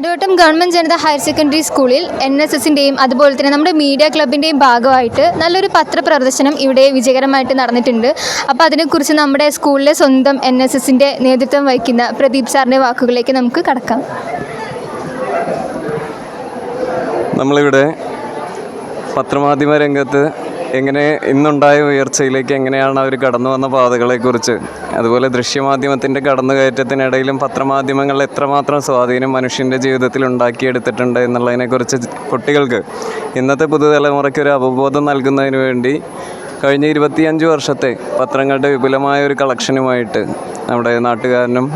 Naduvattam government Janata higher secondary സ്കൂളിൽ N S എസിന്റെയും അതുപോലെ തന്നെ നമ്മുടെ മീഡിയ ക്ലബിന്റെയും ഭാഗമായിട്ട് നല്ലൊരു പത്രപ്രദർശനം ഇവിടെ വിജയകരമായിട്ട് നടന്നിട്ടുണ്ട്. അപ്പോൾ അതിനെക്കുറിച്ച് നമ്മുടെ സ്കൂളിലെ സ്വന്തം എൻ എസ് എസിന്റെ നേതൃത്വം വഹിക്കുന്ന പ്രദീപ് സാറിന്റെ വാക്കുകളിലേക്ക് നമുക്ക് കടക്കാം. നമ്മളിവിടെ പത്രമാധ്യമ രംഗത്ത് എങ്ങനെ ഇന്നുണ്ടായ ഉയർച്ചയിലേക്ക് എങ്ങനെയാണ് അവർ കടന്നു വന്ന പാതകളെക്കുറിച്ച് അതുപോലെ ദൃശ്യമാധ്യമത്തിന്റെ കടന്നുകയറ്റത്തിനിടയിലും പത്രമാധ്യമങ്ങൾ എത്രമാത്രം സ്വാധീനം മനുഷ്യന്റെ ജീവിതത്തിൽ ഉണ്ടാക്കിയെടുത്തിട്ടുണ്ട് എന്നുള്ളതിനെക്കുറിച്ച് കുട്ടികൾക്ക് ഇന്നത്തെ പുതുതലമുറയ്ക്ക് ഒരു അവബോധം നൽകുന്നതിന് വേണ്ടി കഴിഞ്ഞ ഇരുപത്തിയഞ്ച് വർഷത്തെ പത്രങ്ങളുടെ വിപുലമായ ഒരു കളക്ഷനുമായിട്ട് നമ്മുടെ നാട്ടുകാരനും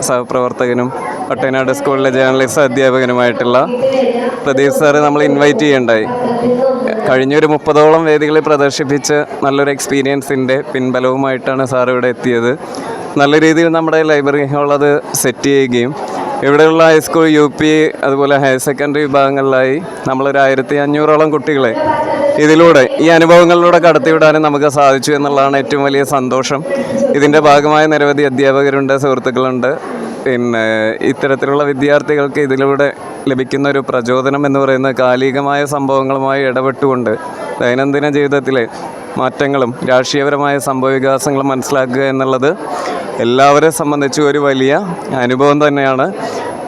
സഹപ്രവർത്തകനും പട്ടയനാട് സ്കൂളിലെ ജേർണലിസ്റ്റ് അധ്യാപകനുമായിട്ടുള്ള പ്രദീപ് സാറ് നമ്മൾ ഇൻവൈറ്റ് ചെയ്യണ്ടായി. കഴിഞ്ഞൊരു മുപ്പതോളം വേദികളിൽ പ്രദർശിപ്പിച്ച് നല്ലൊരു എക്സ്പീരിയൻസിന്റെ പിൻബലവുമായിട്ടാണ് സാർ ഇവിടെ എത്തിയത്. നല്ല രീതിയിൽ നമ്മുടെ ലൈബ്രറി ഹാൾ സെറ്റ് ചെയ്യുകയും ഇവിടെയുള്ള ഹൈസ്കൂൾ യു പി അതുപോലെ ഹയർ സെക്കൻഡറി വിഭാഗങ്ങളിലായി നമ്മളൊരു ആയിരത്തി അഞ്ഞൂറോളം കുട്ടികളെ ഇതിലൂടെ ഈ അനുഭവങ്ങളിലൂടെ കടത്തിവിടാനും നമുക്ക് സാധിച്ചു എന്നുള്ളതാണ് ഏറ്റവും വലിയ സന്തോഷം. ഇതിന്റെ ഭാഗമായ നിരവധി അധ്യാപകരുണ്ട് സുഹൃത്തുക്കളുണ്ട്. പിന്നെ ഇത്തരത്തിലുള്ള വിദ്യാർത്ഥികൾക്ക് ഇതിലൂടെ ലഭിക്കുന്ന ഒരു പ്രചോദനം എന്ന് പറയുന്നത് കാലികമായ സംഭവങ്ങളുമായി ഇടപെട്ടുകൊണ്ട് ദൈനംദിന ജീവിതത്തിലെ മാറ്റങ്ങളും രാഷ്ട്രീയപരമായ സംഭവവികാസങ്ങളും മനസ്സിലാക്കുക എന്നുള്ളത് എല്ലാവരെ സംബന്ധിച്ചും ഒരു വലിയ അനുഭവം തന്നെയാണ്.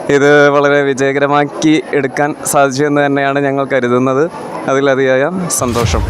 ഇത് വളരെ വിജയകരമാക്കി എടുക്കാൻ സാധിച്ചു എന്ന് തന്നെയാണ് ഞങ്ങൾ കരുതുന്നത്. അതിലതിയായ സന്തോഷം.